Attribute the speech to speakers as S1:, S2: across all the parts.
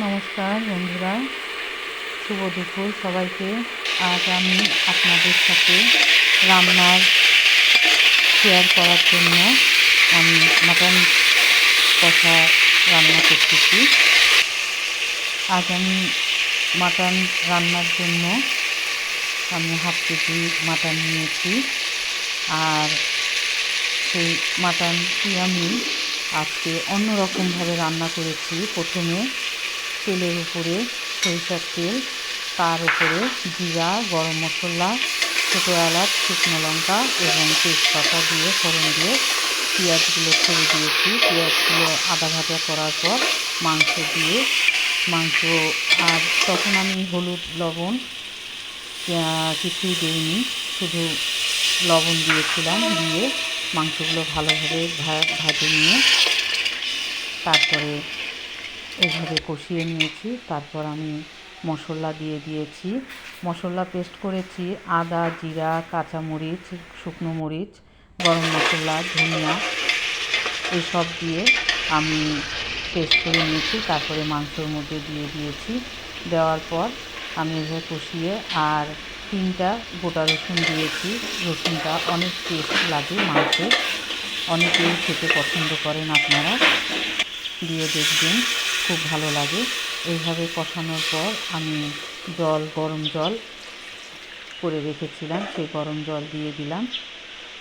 S1: নমস্কার বন্ধুরা। শুভ দুপুর সবাইকে। আজ আমি আপনাদের সাথে রান্নার শেয়ার করার জন্য আমি মাটন কষা রান্না করতেছি। আজ আমি মাটন রান্নার জন্য আমি হাফ কেজি মাটন নিয়েছি। আর সেই মাটনটি আমি আজকে অন্যরকমভাবে রান্না করেছি। প্রথমে তেলের উপরে সরিষার তেল, তার উপরে জিরা, গরম মশলা, ছোটো এলাচ, শুকনো লঙ্কা এবং তেজপাতা দিয়ে, ফোড়ন দিয়ে পেঁয়াজগুলো ছেড়ে দিয়েছি। পেঁয়াজগুলো আদা ভাজা করার পর মাংস দিয়ে, মাংস আর তখন আমি হলুদ, লবণ কিছুই দিইনি, শুধু লবণ দিয়েছিলাম দিয়ে মাংসগুলো ভালোভাবে ভাজে নিয়ে তারপরে এইভাবে কষিয়ে নিয়েছি। তারপর আমি মশলা দিয়ে দিয়েছি। মশলা পেস্ট করেছি আদা, জিরা, কাঁচামরিচ, শুকনো মরিচ, গরম মশলা, ধনিয়া, এসব দিয়ে আমি পেস্ট করে নিয়েছি। তারপরে মাংসের মধ্যে দিয়ে দিয়েছি। দেওয়ার পর আমি এভাবে কষিয়ে আর তিনটা গোটা রসুন দিয়েছি। রসুনটা অনেক টেস্ট লাগে মাংসে। অনেকেই খেতে পছন্দ করেন আপনারা। দিয়ে দেখবেন খুব ভালো লাগে। এইভাবে কষানোর পর আমি জল, গরম জল করে রেখেছিলাম। সেই গরম জল দিয়ে দিলাম।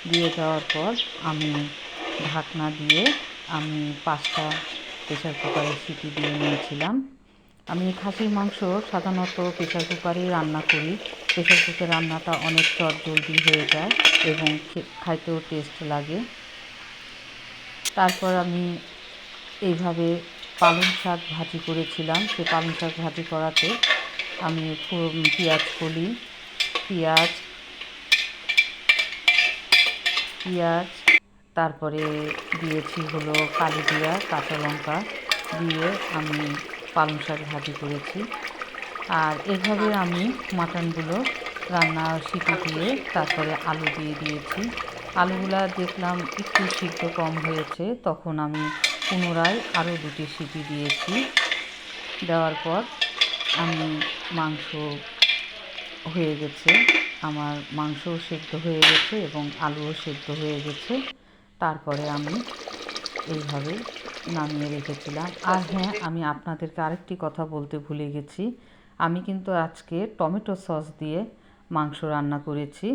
S1: দিয়ে দেওয়ার পর আমি ঢাকনা দিয়ে আমি পাঁচটা প্রেসার কুকারে সিটি দিয়ে নিয়েছিলাম। আমি খাসির মাংস সাধারণত প্রেসার কুকারেই রান্না করি। প্রেসার কুকার রান্নাটা অনেক চটজলদি হয়ে যায় এবং খাইতেও টেস্ট লাগে। তারপর আমি এইভাবে পালং শাক ভাজি করেছিলাম। সেই পালং শাক ভাজি করাতে আমি পেঁয়াজ কলি, পেঁয়াজ পেঁয়াজ, তারপরে দিয়েছি হলো কালি জিরা, কাঁচা লঙ্কা দিয়ে আমি পালং শাক ভাজি করেছি। আর এভাবে আমি মাটনগুলো রান্না সিটি দিয়ে তারপরে আলু দিয়ে দিয়েছি। আলুগুলা দেখলাম একটু সিদ্ধ কম হয়েছে, তখন আমি পুনরায় আরও দুটি সিটি দিয়েছি। দেওয়ার পর আমি মাংস হয়ে গেছে। আমার মাংসও সেদ্ধ হয়ে গেছে এবং আলুও সেদ্ধ হয়ে গেছে। তারপরে আমি এইভাবে নামিয়ে রেখেছিলাম। আর হ্যাঁ আমি আপনাদেরকে আরেকটি কথা বলতে ভুলে গেছি। আমি কিন্তু আজকে টমেটো সস দিয়ে মাংস রান্না করেছি।